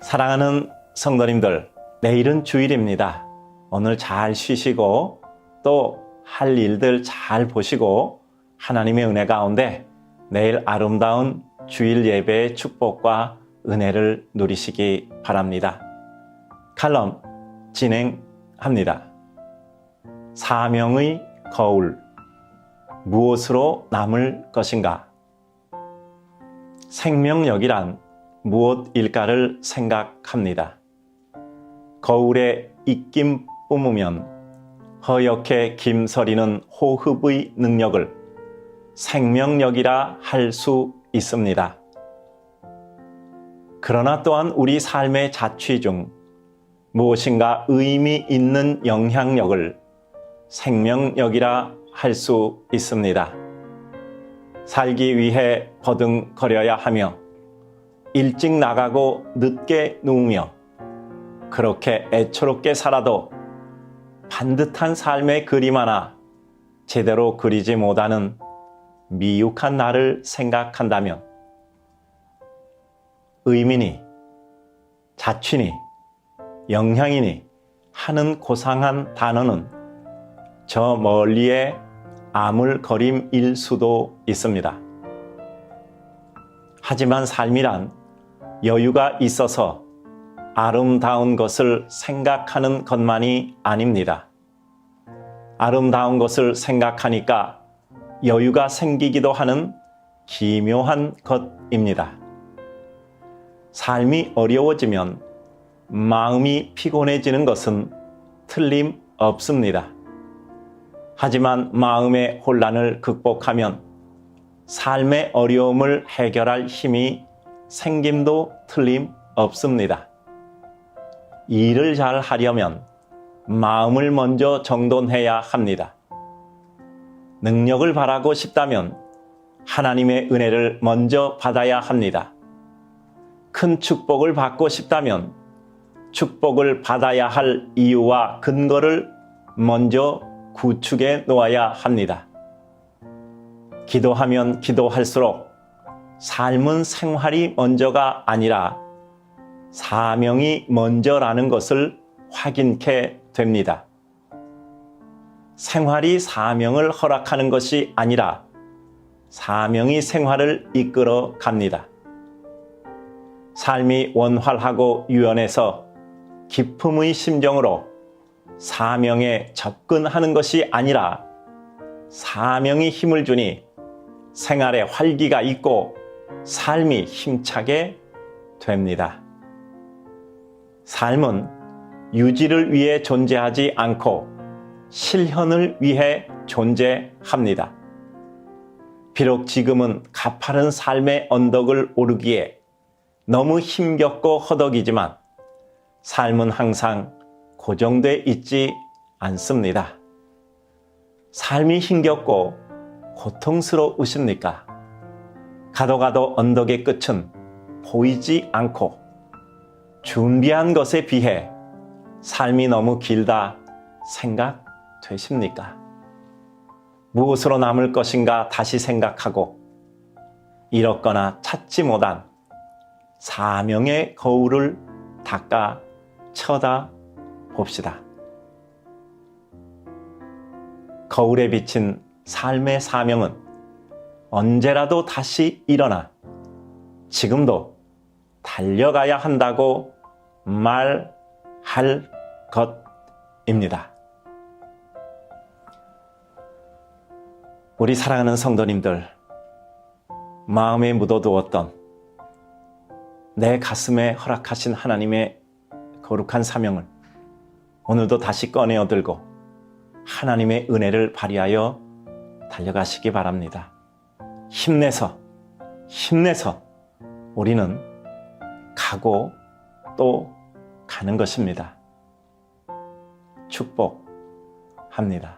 사랑하는 성도님들, 내일은 주일입니다. 오늘 잘 쉬시고 또 할 일들 잘 보시고 하나님의 은혜 가운데 내일 아름다운 주일 예배의 축복과 은혜를 누리시기 바랍니다. 칼럼 진행합니다. 사명의 거울. 무엇으로 남을 것인가? 생명력이란 무엇일까를 생각합니다. 거울에 입김 뿜으면 허옇게 김서리는 호흡의 능력을 생명력이라 할 수 있습니다. 그러나 또한 우리 삶의 자취 중 무엇인가 의미 있는 영향력을 생명력이라 할 수 있습니다. 살기 위해 버둥거려야 하며 일찍 나가고 늦게 누우며 그렇게 애초롭게 살아도 반듯한 삶의 그림 하나 제대로 그리지 못하는 미육한 나를 생각한다면 의민이, 자취니, 영향이니 하는 고상한 단어는 저 멀리의 아물거림일 수도 있습니다. 하지만 삶이란 여유가 있어서 아름다운 것을 생각하는 것만이 아닙니다. 아름다운 것을 생각하니까 여유가 생기기도 하는 기묘한 것입니다. 삶이 어려워지면 마음이 피곤해지는 것은 틀림없습니다. 하지만 마음의 혼란을 극복하면 삶의 어려움을 해결할 힘이 생김도 틀림 없습니다. 일을 잘 하려면 마음을 먼저 정돈해야 합니다. 능력을 바라고 싶다면 하나님의 은혜를 먼저 받아야 합니다. 큰 축복을 받고 싶다면 축복을 받아야 할 이유와 근거를 먼저 구축해 놓아야 합니다. 기도하면 기도할수록 삶은 생활이 먼저가 아니라 사명이 먼저라는 것을 확인케 됩니다. 생활이 사명을 허락하는 것이 아니라 사명이 생활을 이끌어 갑니다. 삶이 원활하고 유연해서 기품의 심정으로 사명에 접근하는 것이 아니라 사명이 힘을 주니 생활에 활기가 있고 삶이 힘차게 됩니다. 삶은 유지를 위해 존재하지 않고 실현을 위해 존재합니다. 비록 지금은 가파른 삶의 언덕을 오르기에 너무 힘겹고 허덕이지만 삶은 항상 고정돼 있지 않습니다. 삶이 힘겹고 고통스러우십니까? 가도 가도 언덕의 끝은 보이지 않고 준비한 것에 비해 삶이 너무 길다 생각되십니까? 무엇으로 남을 것인가 다시 생각하고 잃었거나 찾지 못한 사명의 거울을 닦아 쳐다 봅시다. 거울에 비친 삶의 사명은 언제라도 다시 일어나 지금도 달려가야 한다고 말할 것입니다. 우리 사랑하는 성도님들, 마음에 묻어두었던 내 가슴에 허락하신 하나님의 거룩한 사명을 오늘도 다시 꺼내어 들고 하나님의 은혜를 발휘하여 달려가시기 바랍니다. 힘내서, 힘내서 우리는 가고 또 가는 것입니다. 축복합니다.